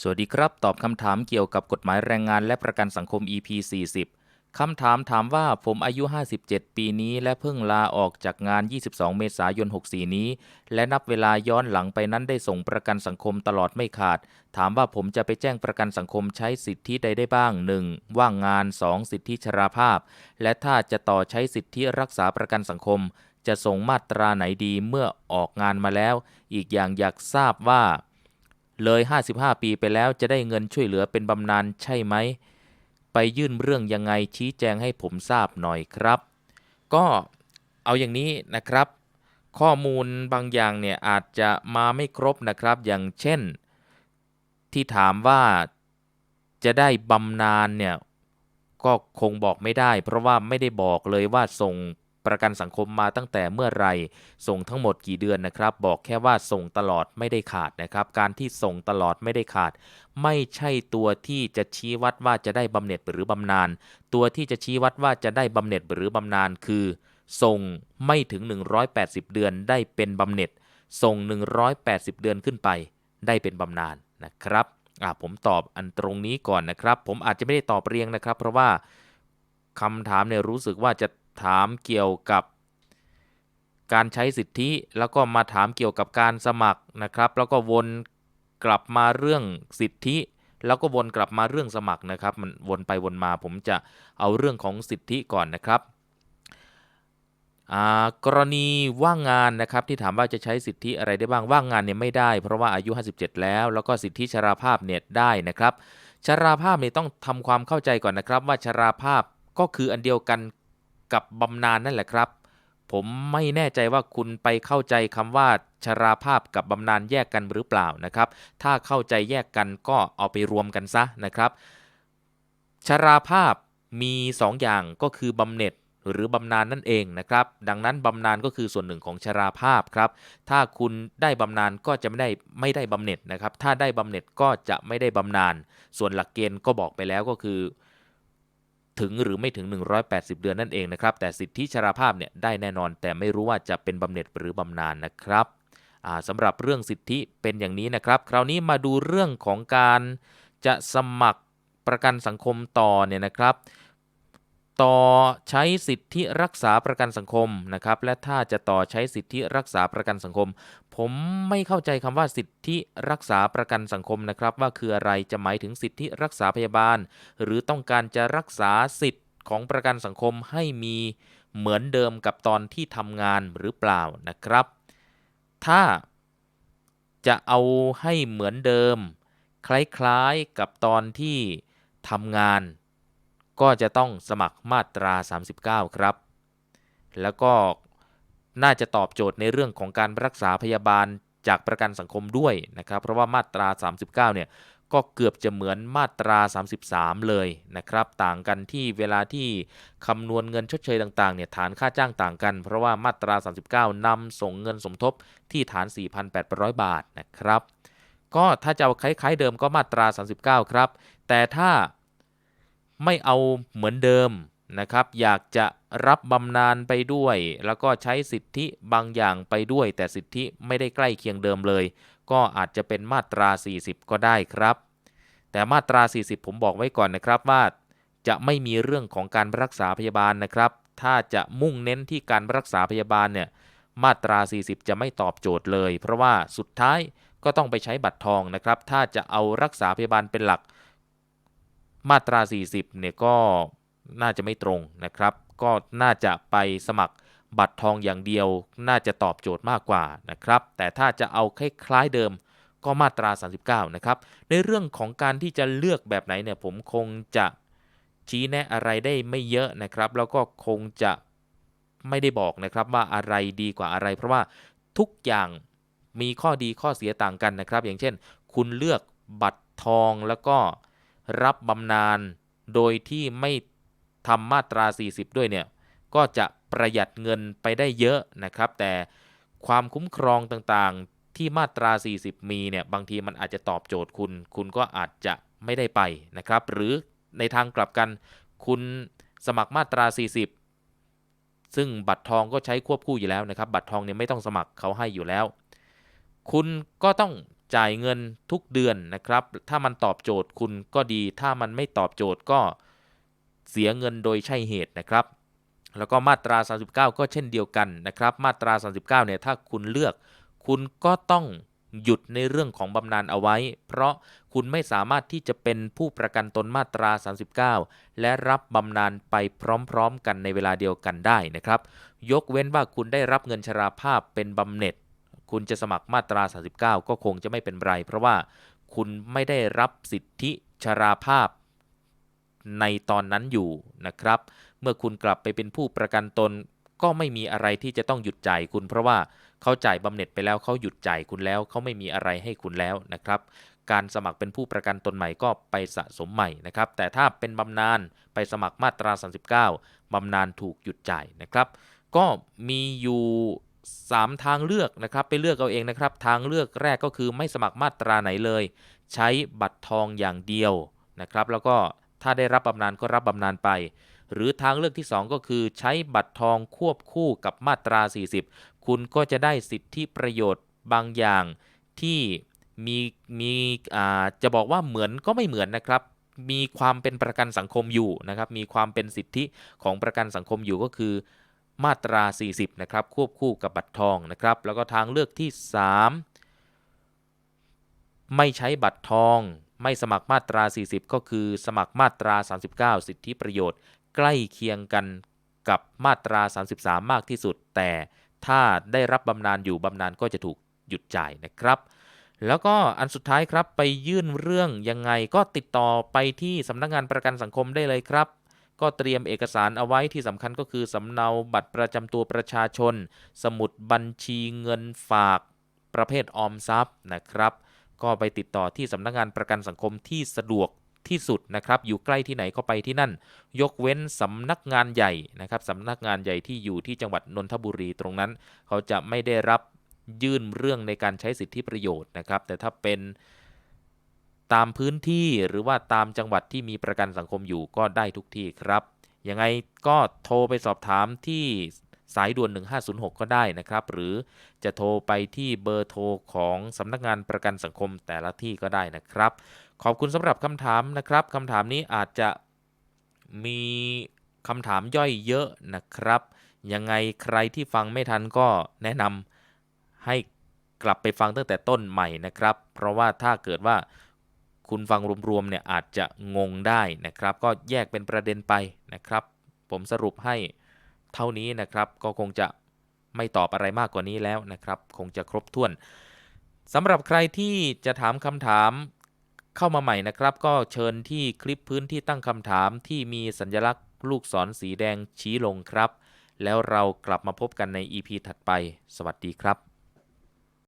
สวัสดีครับ ตอบคำถามเกี่ยวกับกฎหมายแรงงานและประกันสังคม EP 40 คำถามถามว่าผมอายุ 57 ปีนี้ และเพิ่งลาออกจากงาน 22 เมษายน 64 นี้ และนับเวลาย้อนหลังไปนั้นได้ส่งประกันสังคมตลอดไม่ขาด ถามว่าผมจะไปแจ้งประกันสังคมใช้สิทธิใดได้บ้าง 1. ว่างงาน 2. สิทธิชราภาพ และถ้าจะต่อใช้สิทธิรักษาประกันสังคม จะส่งมาตราไหนดีเมื่อออกงานมาแล้ว อีกอย่างอยากทราบว่า เลย 55 ปีไปแล้วจะได้เงินช่วยเหลือเป็นบำนาญใช่ไหม ไปยื่นเรื่องยังไงชี้แจงให้ผมทราบหน่อยครับ ก็เอาอย่างนี้นะครับ ข้อมูลบางอย่างเนี่ยอาจจะมาไม่ครบนะครับ อย่างเช่น ที่ถามว่าจะได้บำนาญเนี่ยก็คงบอกไม่ได้ เพราะว่าไม่ได้บอกเลยว่าส่ง ประกันสังคมมาตั้งแต่เมื่อไรส่งทั้งหมดกี่เดือนนะครับ บอกแค่ว่าส่งตลอดไม่ได้ขาดนะครับ การที่ส่งตลอดไม่ได้ขาด ไม่ใช่ตัวที่จะชี้วัดว่าจะได้บำเหน็จหรือบำนาญตัวที่จะชี้วัดว่าจะได้บำเหน็จหรือบำนาญคือ ส่งไม่ถึง 180 เดือนได้เป็นบำเหน็จ ส่ง 180 เดือนขึ้นไป ได้เป็นบำนาญนะครับอ่าผมตอบอันตรงนี้ก่อนนะครับ ผมอาจจะไม่ได้ตอบเรียงนะครับ เพราะว่าคำถามเนี่ยรู้สึกว่าจะ ถามเกี่ยวกับการใช้สิทธิ แล้วก็มาถามเกี่ยวกับการสมัครนะครับ แล้วก็วนกลับมาเรื่องสิทธิ แล้วก็วนกลับมาเรื่องสมัครนะครับ มันวนไปวนมาผมจะเอาเรื่องของสิทธิก่อนนะครับกรณีว่างงานนะครับที่ถามว่าจะใช้สิทธิอะไรได้บ้างว่างงานเนี่ยไม่ได้ เพราะว่าอายุ 57 แล้ว แล้วก็สิทธิชราภาพเนี่ยได้นะครับชราภาพเนี่ยต้องทำความเข้าใจก่อนนะครับ ว่าชราภาพก็คืออันเดียวกัน กับบำนาญนนั่นแหละครับ ผมไม่แน่ใจว่าคุณไปเข้าใจคำว่าชราภาพกับบำนาญแยกกันหรือเปล่านะครับ ถ้าเข้าใจแยกกันก็เอาไปรวมกันซะนะครับ ชราภาพมี2ออย่างก็คือบำเหน็จหรือบำนาญนนั่นเองนะครับ ดังนั้นบำนาญก็คือส่วนหนึ่งของชราภาพครับ ถ้าคุณได้บำนาญก็จะไม่ได้ไม่ได้บำเหน็จนะครับ ถ้าได้บำเหน็จก็จะไม่ได้บำนาญ ส่วนหลักเกณฑ์ก็บอกไปแล้วก็คือ ถึงหรือไม่ถึง 180 เดือนนั่นเองนะครับ แต่สิทธิชราภาพเนี่ยได้แน่นอน แต่ไม่รู้ว่าจะเป็นบำเหน็จหรือบำนาญนนะครับสำหรับเรื่องสิทธิเป็นอย่างนี้นะครับ คราวนี้มาดูเรื่องของการจะสมัครประกันสังคมต่อเนี่ยนะครับ ต่อใช้สิทธิรักษาประกันสังคมนะครับ และถ้าจะต่อใช้สิทธิรักษาประกันสังคม ผมไม่เข้าใจคำว่าสิทธิรักษาประกันสังคมนะครับ ว่าคืออะไรจะหมายถึงสิทธิรักษาพยาบาล หรือต้องการจะรักษาสิทธิของประกันสังคมให้มีเหมือนเดิมกับตอนที่ทำงานหรือเปล่านะครับ ถ้าจะเอาให้เหมือนเดิม คล้ายๆกับตอนที่ทำงาน ก็จะต้องสมัครมาตรา 39 ครับ แล้วก็น่าจะตอบโจทย์ในเรื่องของการรักษาพยาบาลจากประกันสังคมด้วยนะครับ เพราะว่ามาตรา 39 เนี่ยก็เกือบจะเหมือนมาตรา 33 เลยนะครับ ต่างกันที่เวลาที่คำนวณเงินชดเชยต่างๆเนี่ยฐานค่าจ้างต่างกัน เพราะว่ามาตรา 39นำส่งเงินสมทบที่ฐาน 4,800 บาทนะครับ ก็ถ้าจะคล้ายๆเดิมก็มาตรา 39 ครับ แต่ถ้า ไม่เอาเหมือนเดิมนะครับ อยากจะรับบำนาญไปด้วย แล้วก็ใช้สิทธิบางอย่างไปด้วย แต่สิทธิไม่ได้ใกล้เคียงเดิมเลย ก็อาจจะเป็นมาตรา 40 ก็ได้ครับ แต่มาตรา 40 ผมบอกไว้ก่อนนะครับว่าจะไม่มีเรื่องของการรักษาพยาบาลนะครับ ถ้าจะมุ่งเน้นที่การรักษาพยาบาลเนี่ยมาตรา 40 จะไม่ตอบโจทย์เลย เพราะว่าสุดท้ายก็ต้องไปใช้บัตรทองนะครับ ถ้าจะเอารักษาพยาบาลเป็นหลัก มาตรา 40 เนี่ยก็น่าจะไม่ตรงนะครับ ก็น่าจะไปสมัครบัตรทองอย่างเดียว น่าจะตอบโจทย์มากกว่านะครับ แต่ถ้าจะเอาคล้ายๆเดิมก็มาตรา 39 นะครับ ในเรื่องของการที่จะเลือกแบบไหนเนี่ยผมคงจะชี้แนะอะไรได้ไม่เยอะนะครับ แล้วก็คงจะไม่ได้บอกนะครับว่าอะไรดีกว่าอะไร เพราะว่าทุกอย่างมีข้อดีข้อเสียต่างกันนะครับ อย่างเช่น คุณเลือกบัตรทองแล้วก็ รับบำนาญโดยที่ไม่ทำมาตรา 40 ด้วยเนี่ยก็จะประหยัดเงินไปได้เยอะนะครับ แต่ความคุ้มครองต่างๆที่มาตรา 40 มีเนี่ยบางทีมันอาจจะตอบโจทย์คุณ คุณก็อาจจะไม่ได้ไปนะครับ หรือในทางกลับกัน คุณสมัครมาตรา 40 ซึ่งบัตรทองก็ใช้ควบคู่อยู่แล้วนะครับ บัตรทองเนี่ยไม่ต้องสมัครเขาให้อยู่แล้ว คุณก็ต้อง จ่ายเงินทุกเดือนนะครับ ถ้ามันตอบโจทย์คุณก็ดี ถ้ามันไม่ตอบโจทย์ก็เสียเงินโดยใช่เหตุนะครับ แล้วก็มาตรา 39 ก็เช่นเดียวกันนะครับ มาตรา 39 เนี่ยถ้าคุณเลือกคุณก็ต้องหยุดในเรื่องของบำนาญเอาไว้ เพราะคุณไม่สามารถที่จะเป็นผู้ประกันตนมาตรา 39 และรับบำนาญไปพร้อมๆ กันในเวลาเดียวกันได้นะครับ ยกเว้นว่าคุณได้รับเงินชราภาพเป็นบำเหน็จ คุณจะสมัครมาตรา 39 ก็คงจะไม่เป็นไร เพราะว่าคุณไม่ได้รับสิทธิชราภาพในตอนนั้นอยู่นะครับ เมื่อคุณกลับไปเป็นผู้ประกันตนก็ไม่มีอะไรที่จะต้องหยุดจ่ายคุณ เพราะว่าเขาจ่ายบำเหน็จไปแล้วเขาหยุดจ่ายคุณแล้วเขาไม่มีอะไรให้คุณแล้วนะครับ การสมัครเป็นผู้ประกันตนใหม่ก็ไปสะสมใหม่นะครับ แต่ถ้าเป็นบำนาญไปสมัครมาตรา 39บำนาญถูกหยุดจ่ายนะครับ ก็มีอยู่ 3 ทางเลือกนะครับไปเลือกเอาเองนะครับ ทางเลือกแรกก็คือไม่สมัครมาตราไหนเลย ใช้บัตรทองอย่างเดียวนะครับ แล้วก็ถ้าได้รับบำนาญก็รับบำนาญไป หรือทางเลือกที่ 2 ก็คือใช้บัตรทองควบคู่กับมาตรา 40 คุณก็จะได้สิทธิประโยชน์บางอย่างที่มีมีจะบอกว่าเหมือนก็ไม่เหมือนนะครับ มีความเป็นประกันสังคมอยู่นะครับ มีความเป็นสิทธิของประกันสังคมอยู่ก็คือ มาตรา 40 นะครับ ควบคู่กับบัตรทองนะครับ แล้วก็ทางเลือกที่ 3 ไม่ใช้บัตรทอง ไม่สมัครมาตรา 40 ก็คือสมัครมาตรา 39 สิทธิประโยชน์ ใกล้เคียงกันกับมาตรา 33 มากที่สุด แต่ถ้าได้รับบำนาญอยู่บำนาญก็จะถูกหยุดจ่ายนะครับ แล้วก็อันสุดท้ายครับไปยื่นเรื่องยังไงก็ติดต่อไปที่สำนักงานประกันสังคมได้เลยครับ ก็เตรียมเอกสารเอาไว้ที่สำคัญก็คือสำเนาบัตรประจำตัวประชาชน สมุดบัญชีเงินฝากประเภทออมทรัพย์นะครับ ก็ไปติดต่อที่สำนักงานประกันสังคมที่สะดวกที่สุดนะครับ อยู่ใกล้ที่ไหนก็ไปที่นั่น ยกเว้นสำนักงานใหญ่นะครับสำนักงานใหญ่ที่อยู่ที่จังหวัดนนทบุรีตรงนั้น เขาจะไม่ได้รับยื่นเรื่องในการใช้สิทธิประโยชน์นะครับ แต่ถ้าเป็น ตามพื้นที่หรือว่าตามจังหวัดที่มีประกันสังคมอยู่ก็ได้ทุกที่ครับยังไงก็โทรไปสอบถามที่สายด่วน 1506 ก็ได้นะครับ หรือจะโทรไปที่เบอร์โทรของสำนักงานประกันสังคมแต่ละที่ก็ได้นะครับ ขอบคุณสำหรับคำถามนะครับคำถามนี้อาจจะมีคำถามย่อยเยอะนะครับ ยังไงใครที่ฟังไม่ทันก็แนะนำให้กลับไปฟังตั้งแต่ต้นใหม่นะครับ เพราะว่าถ้าเกิดว่า คุณฟังรวมๆเนี่ยอาจจะงงได้นะครับ ก็แยกเป็นประเด็นไปนะครับ ผมสรุปให้เท่านี้นะครับ ก็คงจะไม่ตอบอะไรมากกว่านี้แล้วนะครับ คงจะครบถ้วนสำหรับใครที่จะถามคำถามเข้ามาใหม่นะครับ ก็เชิญที่คลิปพื้นที่ตั้งคำถามที่มีสัญลักษณ์ลูกศรสีแดงชี้ลงครับ แล้วเรากลับมาพบกันใน EP ถัดไป สวัสดีครับ